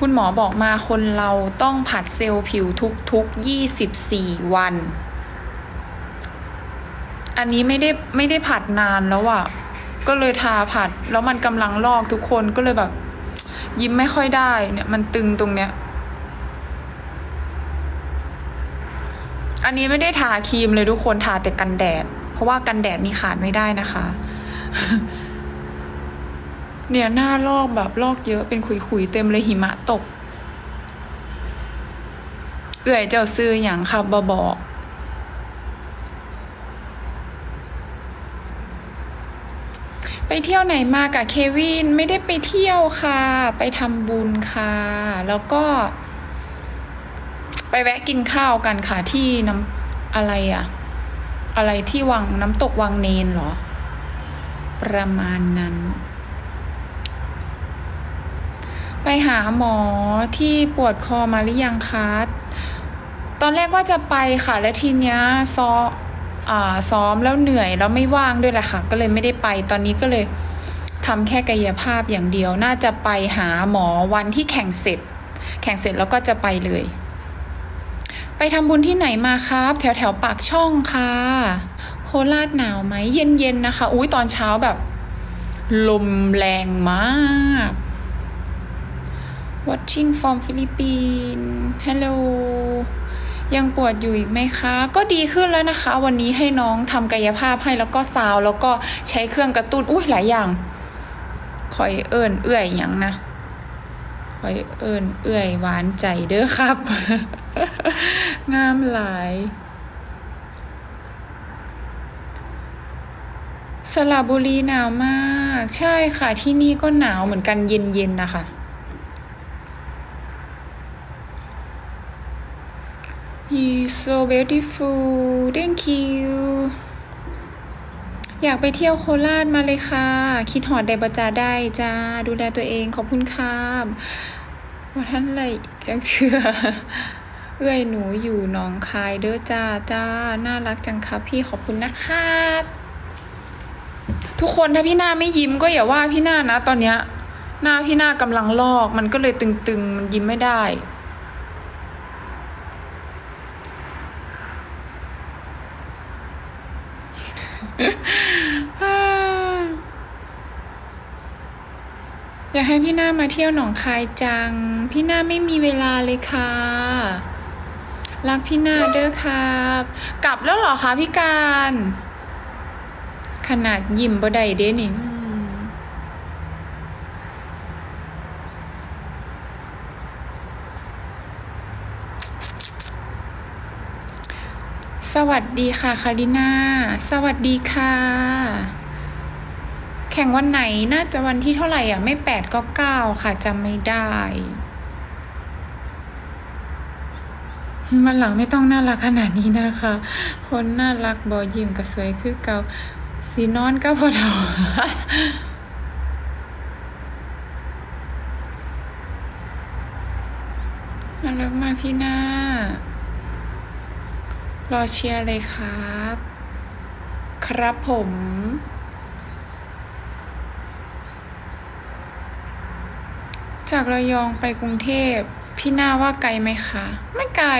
คุณหมอบอกมาคนเราต้องผัดเซลล์ผิวทุกๆยี่สิบสี่วัน อันนี้ไม่ได้ไม่ได้ผัดนานแล้วอะก็เลยทาผัดแล้วมันกำลังลอกทุกคนก็เลยแบบ ยิ้มไม่ค่อยได้เนี่ยมันตึงตรงเนี้ย อันนี้ไม่ได้ทาครีมเลยทุกคนทาแต่กันแดด เพราะว่ากันแดดนี่ขาดไม่ได้นะคะ เนี่ยหน้าลอกแบบลอกเยอะเป็นขุยๆเต็มเลยหิมะตก เอื่อยเจ้าซื้ออย่างค่ะบอบอกไปเที่ยวไหนมากับเควินไม่ได้ไปเที่ยวค่ะ ไปทำบุญค่ะ แล้วก็ ไปแวะกินข้าวกันค่ะที่น้ำอะไรอะอะไรที่วังน้ำตกวังเนนเหรอ ประมาณนั้น ไปหาหมอที่ปวดคอมาหรือยังคะตอนแรกว่าจะไปค่ะ และทีเนี้ยซ้อซ้อมแล้วเหนื่อยแล้วไม่ว่างด้วยแหละค่ะ ก็เลยไม่ได้ไปตอนนี้ก็เลยทำแค่กายภาพอย่างเดียว น่าจะไปหาหมอวันที่แข่งเสร็จ แข่งเสร็จแล้วก็จะไปเลย ไปทำบุญที่ไหนมาครับ แถวแถวปากช่องค่ะ โคราชหนาวไหมเย็นๆนะคะ อุ้ยตอนเช้าแบบ ลมแรงมาก watching from Philippines hello ยังปวดอยู่อีกไหมคะ ก็ดีขึ้นแล้วนะคะ วันนี้ให้น้องทำกายภาพให้แล้วก็ซาวแล้วก็ใช้เครื่องกระตุ้นอุ้ยหลายอย่าง คอยเอิญเอื่อยหยังนะคอยเอิญเอื่อยหวานใจเด้อครับ งามหลายสระบุรีหนาวมาก ใช่ค่ะที่นี่ก็หนาวเหมือนกันเย็นๆนะคะ You so beautiful thank you อยากไปเที่ยวโคราชมาเลยค่ะ คิดหอดไดบจาได้จ้า ดูแลตัวเองขอบคุณครับว่าท่านอะไรจังเชื่อเอื้อยหนูอยู่หนองคายเด้อจ้าจ้า น่ารักจังครับพี่ขอบคุณนะครับทุกคนถ้าพี่หน้าไม่ยิ้มก็อย่าว่าพี่หน้านะ ตอนเนี้ยหน้าพี่หน้ากำลังลอก มันก็เลยตึงๆมันยิ้มไม่ได้ อยากให้พี่หน้ามาเที่ยวหนองคายจัง พี่หน้าไม่มีเวลาเลยค่ะ รักพี่หน้าเด้อครับ กลับแล้วเหรอคะพี่การ ขนาดยิ้มบ่ได้เด้นี่อืมส วัสดีค่ะคาริน่าสวัสดีค่ะ แข่งวันไหนน่าจะวันที่เท่าไหร่อะ ไม่แปดก็เก้าค่ะจำไม่ได้ มันหลังไม่ต้องน่ารักขนาดนี้นะคะ คนน่ารักบอยิ้มกับสวยคือเกาสีนอนก็พอเท่าน่ารักมากพี่หน้า รอเชียร์เลยครับ ครับผม จากระยองไปกรุงเทพ พี่หน้าว่าไกลไหมคะ ไม่ไกล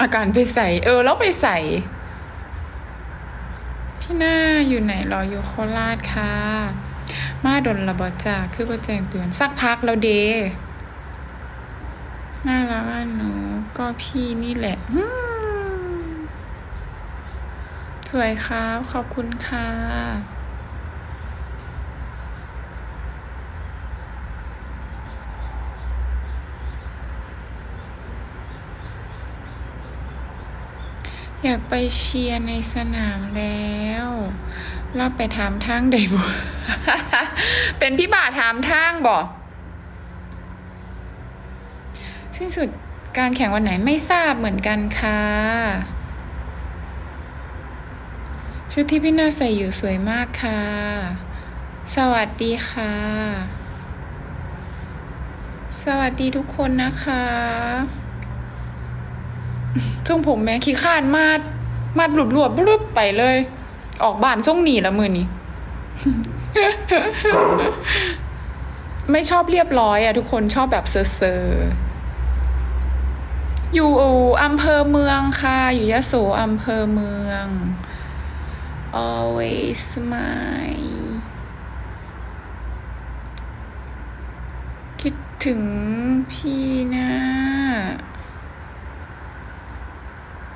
อาการไปใส่ เออ แล้วไปใส่ พี่หน้าอยู่ไหนรออยู่โคราชค่ะ มาดนระบอจาคือประแจงเตือนสักพักแล้วเดน่ารักอะหนูก็พี่นี่แหละสวยครับ ขอบคุณค่ะ อยากไปเชียร์ในสนามแล้ว เราไปถามทางใดบ่เป็นพี่บ่าถามทางบอกสิ้นสุดการแข่งวันไหนไม่ทราบเหมือนกันค่ะ ชุดที่พี่นาใส่อยู่สวยมากค่ะ สวัสดีค่ะ สวัสดีทุกคนนะคะ ทรงผมแม่ขี้ข้านมาดมาดหลุบหลวบบรึบไปเลย ออกบ้านทรงหนีละมือนี้ ไม่ชอบเรียบร้อยอะทุกคนชอบแบบเซอร์เซอร์อยู่อำเภอเมืองค่ะ อยู่ยะโสอำเภอเมือง always smile คิดถึงพี่นะ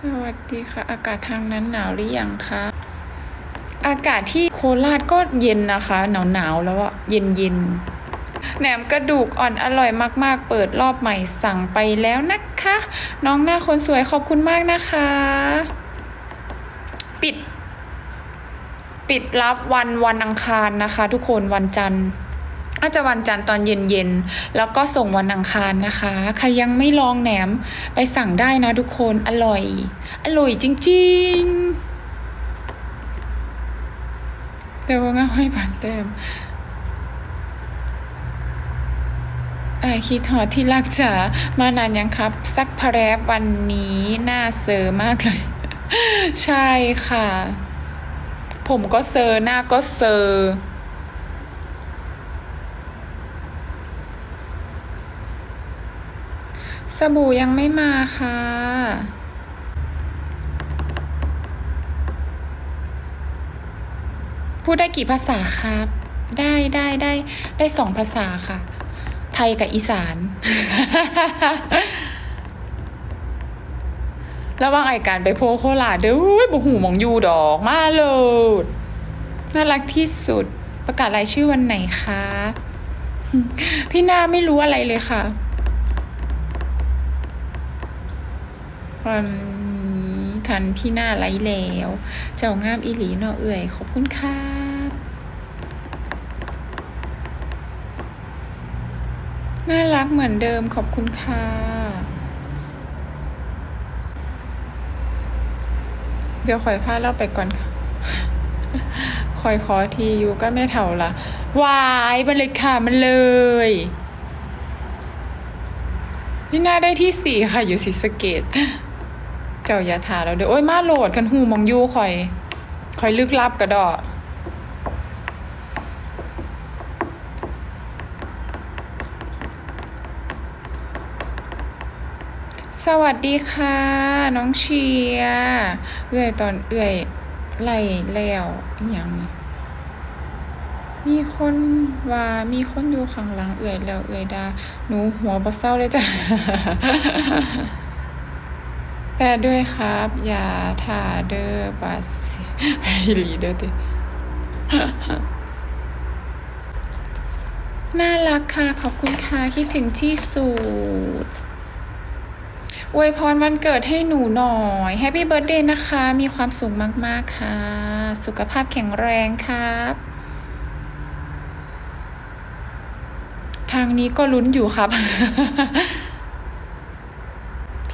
สวัสดีค่ะ อากาศทางนั้นหนาวหรือยังคะ อากาศที่โคราชก็เย็นนะคะ หนาวหนาวแล้วอะเย็นเย็นแหนมกระดูกอ่อนอร่อยมาก ๆ เปิดรอบใหม่สั่งไปแล้วนะคะ น้องหน้าคนสวยขอบคุณมากนะคะ ปิด ปิดรับวันวันอังคารนะคะ ทุกคนวันจันทร์ อาจจะวันจันทร์ตอนเย็นๆ แล้วก็ส่งวันอังคารนะคะ ใครยังไม่ลองแหนมไปสั่งได้นะทุกคน อร่อย อร่อยจริงๆ แต่ว่าง่ายผ่านเต็มไอคิดหอที่รักจ๋ามานานยังครับ สักพะแรบวันนี้น่าเซอร์มากเลย ใช่ค่ะ ผมก็เซอร์หน้าก็เซอร์ สบู่ยังไม่มาค่ะ พูดได้กี่ภาษาครับ ได้ได้ได้ได้สองภาษาค่ะ ไทยกับอีสาน ระว่างไอการไปโพโคราชเด้ออุ้ยบ่หูมองยูดอกมาเลยน่ารักที่สุดประกาศรายชื่อวันไหนคะ พี่นาไม่รู้อะไรเลยค่ะ วันนี้ทันพี่หน้าไรแล้ว เจ้างามอีหลีเนาะเอื่อย ขอบคุณครับน่ารักเหมือนเดิมขอบคุณค่ะเดี๋ยวคอยพาเราไปก่อนค่ะคอยขอทีอยู่ก็ไม่เท่าละวายมันเลยค่ะมันเลยพี่หน้าได้ที่สี่ค่ะอยู่ศรีสเกด เจ้าอย่าถาเราเด้อโอ้ยมาโหลดกันหูมองยูคอยคอยลึกลับกระดอสวัสดีค่ะ น้องเชียเอื่อยตอนเอื่อยไล่แล้วอย่างนี้มีคนว่ามีคนอยู่ข้างหลังเอื่อยแล้วเอื่อยดาหนูหัวบ่เศร้าเลยจ้ะ แปลด้วยครับอย่าถ่าเดอร์บัสไอหลีเดอร์ติน่ารักค่ะ ขอบคุณค่ะคิดถึงที่สุดอวยพรวันเกิดให้หนูหน่อยแฮปปี้เบิร์ดเดย์นะคะ มีความสุขมาก ๆ ค่ะ สุขภาพแข็งแรงครับ ทางนี้ก็ลุ้นอยู่ครับ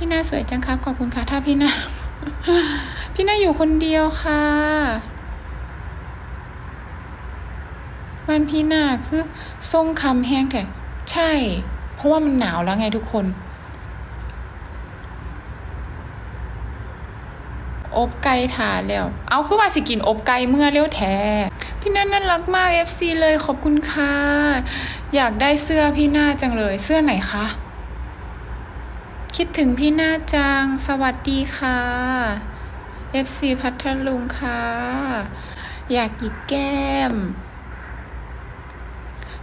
พี่นาสวยจังครับ ขอบคุณค่ะ ถ้าพี่นา พี่นาอยู่คนเดียวค่ะวันพี่นาคือทรงคำแห้งแต่ใช่ เพราะว่ามันหนาวแล้วไงทุกคน อบไก่ถาแล้ว เอาคือว่าสิกินอบไก่เมื่อเร็วแท้พี่นาน่ารักมาก FC เลยขอบคุณค่ะ อยากได้เสื้อพี่นาจังเลย เสื้อไหนคะ คิดถึงพี่หน้าจัง สวัสดีค่ะ FC พัทลุงค่ะ อยากหยิกแก้ม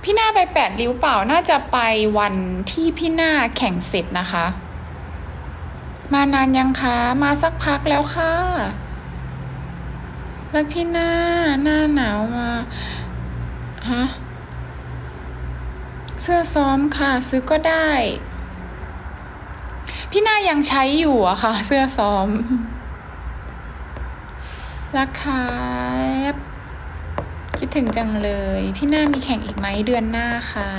พี่หน้าไปแปดริ้วเปล่า น่าจะไปวันที่พี่หน้าแข่งเสร็จนะคะ มานานยังคะ มาสักพักแล้วค่ะ แล้วพี่หน้าหน้าหนาวมา ฮะ เสื้อซ้อมค่ะ ซื้อก็ได้ พี่นายังใช้อยู่อะค่ะ เสื้อซ้อมราคาคิดถึงจังเลย พี่นามีแข่งอีกไหมเดือนหน้าค่ะ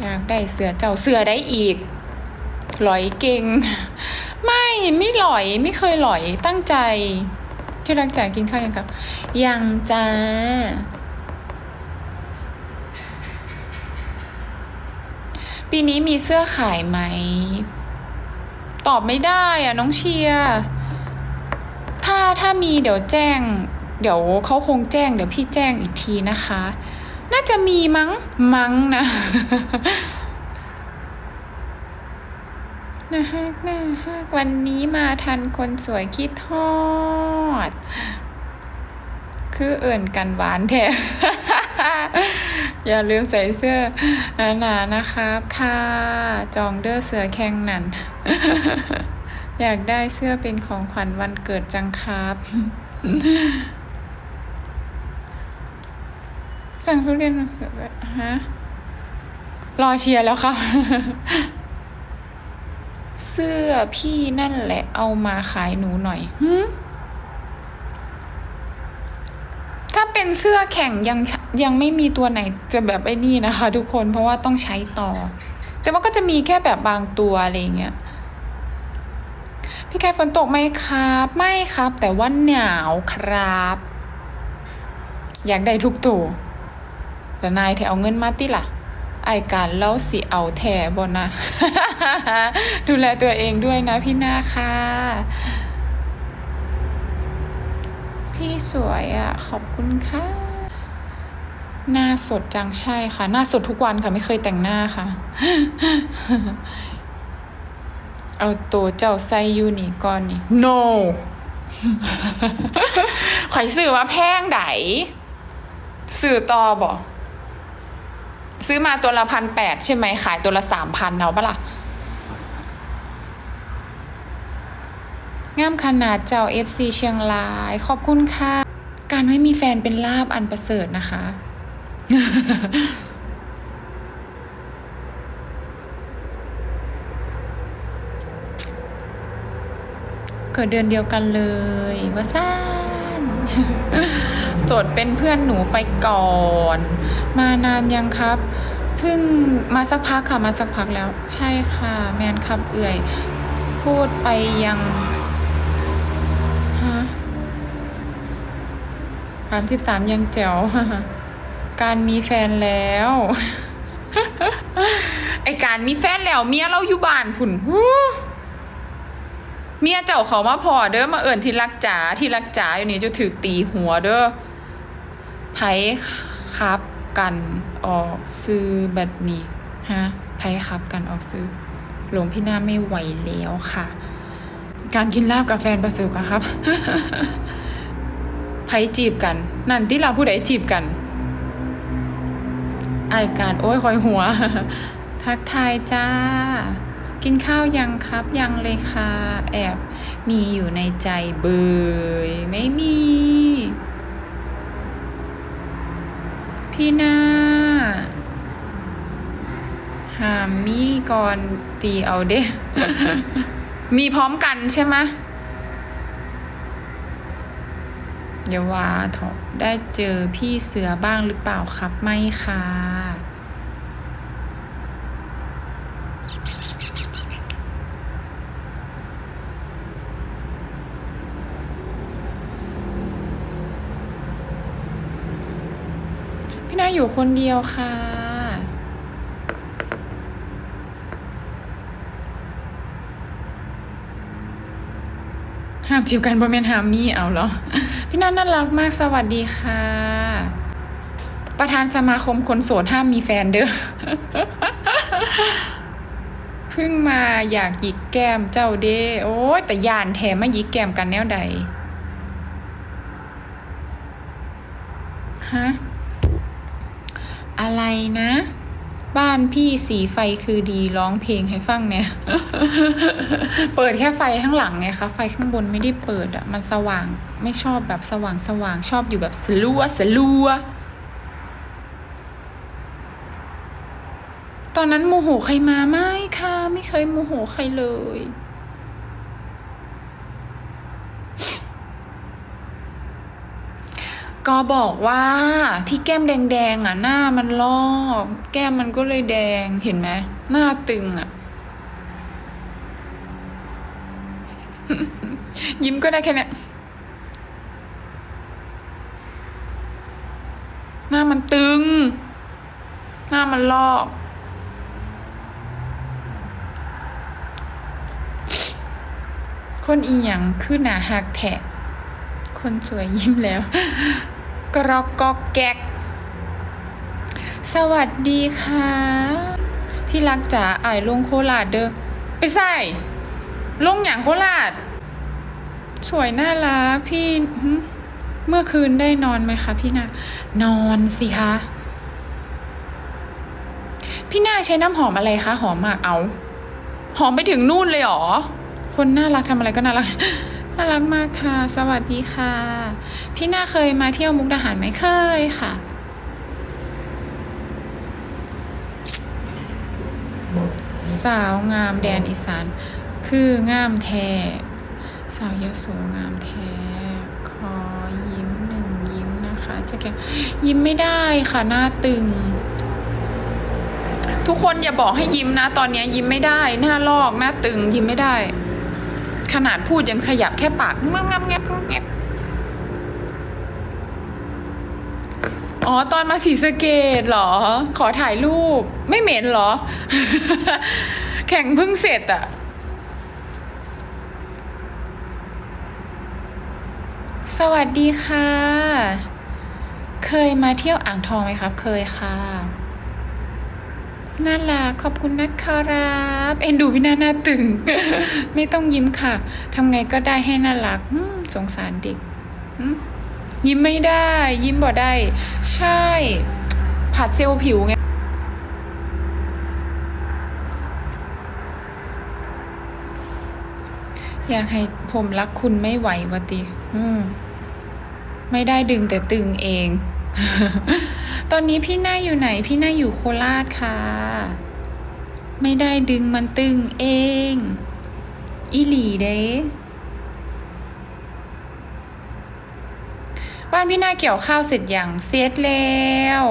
อยากได้เสือเจ้าเสือได้อีก หลอยเก่ง ไม่ไม่หลอยไม่เคยหลอยตั้งใจ ที่รักจากินข้าวยังครับ ยังจ้า ปีนี้มีเสื้อขายไหม ตอบไม่ได้อะน้องเชียร์ถ้าถ้ามีเดี๋ยวแจ้ง เดี๋ยวเขาคงแจ้ง เดี๋ยวพี่แจ้งอีกทีนะคะ น่าจะมีมั้งมั้งนะนะฮะนะฮะวันนี้มาทันคนสวยคิดทอด คือเอื่นกันหวานแท้ อย่าลืมใส่เสื้อหนาๆนะครับค่ะจองเด้อเสือแข่งนันอยากได้เสื้อเป็นของขวัญวันเกิดจังครับสั่งทุเรียนมาเถอะฮะรอเชียร์แล้วครับเสื้อพี่นั่นแหละเอามาขายหนูหน่อยหืถ้าเป็นเสื้อแข่งยัง ยังไม่มีตัวไหนจะแบบไอ้นี่นะคะ ทุกคนเพราะว่าต้องใช้ต่อ แต่ว่าก็จะมีแค่แบบบางตัวอะไรเงี้ยพี่แคฝนตกไหมครับ ไม่ครับ แต่ว่าหนาวครับ อยากได้ทุกตัวแต่นายแถเอาเงินมาติล่ะไอการเล่าสิเอาแถบนนะ ดูแลตัวเองด้วยนะพี่นาค่ะ พี่สวยอะ ขอบคุณค่ะ หน้าสดจังใช่ค่ะ หน้าสดทุกวันค่ะ ไม่เคยแต่งหน้าค่ะ เอาตัวเจ้าไซยูนี่ก่อนนี่ no ข่อยซื้อมาแพงไดซื้อต่อบ่ซื้อมาตัวละพันแปดใช่ไหมขายตัวละสามพันเอาปะล่ะงามขนาดเจ้า FC เชียงราย ขอบคุณค่ะ การไม่มีแฟนเป็นลาบอันประเสริฐนะคะ เกิดเดือนเดียวกันเลยว่าซ่านโสดเป็นเพื่อนหนูไปก่อน มานานยังครับเพิ่งมาสักพักค่ะมาสักพักแล้ว ใช่ค่ะ แมนครับเอื่อย พูดไปยังฮะสามสิบสามยังแจ๋ว การมีแฟนแล้ว ไอการมีแฟนแล้ว เมียเราอยู่บ้านผุ่นฮู้เมียเจ้าเขามาพอเด้อมาเอิ่นที่รักจ๋าที่รักจ๋าอยู่นี่จะถือตีหัวเด้อไผครับกันออกซื้อแบบนี้ฮะไผครับกันออกซื้อ หลวงพี่หน้าไม่ไหวแล้วค่ะ การกินลาบกับแฟนประสริฐอะครับไผจีบกัน นั่นที่เราผู้ใดจีบกัน ไอายการโอ้ยคอยหัว ทักทายจ้า กินข้าวยังครับยังเลยค่ะแอบมีอยู่ในใจเบยไม่มี พี่นาหามมีก่อนตีเอาเด้ มีพร้อมกันใช่ไหมะ อย่าว่าเถอะได้เจอพี่เสือบ้างหรือเปล่าครับ ไม่ค่ะ พี่นาอยู่คนเดียวค่ะห้ามจีบกันบนเมนหามมี่เอาเหรอ พี่นาน่ารักมากสวัสดีค่ะ ประธานสมาคมคนโสดห้ามมีแฟนเด้อเพิ่งมาอยากหยิกแก้มเจ้าเด้โอ้ยแต่ยานแถมมาหยิกแก้มกันแนวใดฮะอะไรนะ บ้านพี่สีไฟคือดีร้องเพลงให้ฟังเนี่ย เปิดแค่ไฟข้างหลังไงคะไฟข้างบนไม่ได้เปิดอะมันสว่างไม่ชอบแบบสว่างสว่างชอบอยู่แบบสลัวสลัวตอนนั้นโมโหใครมาไม่ค่ะ ไม่เคยโมโหใครเลย ก็บอกว่าที่แก้มแดงๆอะหน้ามันลอกแก้มมันก็เลยแดงเห็นไหมหน้าตึงอะ ยิ้มก็ได้แค่นี้หน้ามันตึง หน้ามันลอกคนอีหยังขึ้นหนาหักแทะคนสวยยิ้มแล้ว กรอกกอกแกก สวัสดีค่ะ ที่รักจ๋าอายลงโคราชเด้อไปใส่ลงอย่างโคราช สวยน่ารักพี่เมื่อคืนได้นอนไหมคะพี่นานอนสิคะ พี่นาใช้น้ำหอมอะไรคะ หอมมากเอา หอมไปถึงนู่นเลยหรอ คนน่ารักทำอะไรก็น่ารัก น่ารักมากค่ะ สวัสดีค่ะ พี่นาเคยมาเที่ยวมุกดาหารไหมเคยค่ะ สาวงามแดนอีสาน คืองามแท้สาวยโสงามแท้ขอยิ้มหนึ่งยิ้มนะคะจะแกยิ้มไม่ได้ค่ะหน้าตึง ทุกคนอย่าบอกให้ยิ้มนะ ตอนนี้ยิ้มไม่ได้ หน้าลอกหน้าตึงยิ้มไม่ได้ ขนาดพูดยังขยับแค่ปากงับงับงับงับอ๋อ ตอนมาสีสะเกตเหรอ ขอถ่ายรูป ไม่เหม็นเหรอ แข่งเพิ่งเสร็จอะสวัสดีค่ะ เคยมาเที่ยวอ่างทองไหมครับ เคยค่ะ น่ารักขอบคุณนะครับ เอ็นดูพี่หน้าหน้าตึง ไม่ต้องยิ้มค่ะทำไงก็ได้ให้น่ารักสงสารเด็กยิ้มไม่ได้ ยิ้มบ่ได้ ใช่ ผัดเซลล์ผิวไงอยากให้ผมรักคุณไม่ไหววะติ อืม ไม่ได้ดึงแต่ตึงเอง ตอนนี้พี่หน้าอยู่ไหน พี่หน้าอยู่โคราชค่ะ ไม่ได้ดึงมันตึงเอง อีหลีเด้บ้านพี่หน้าเกี่ยวข้าวเสร็จอย่างเสร็จแล้ว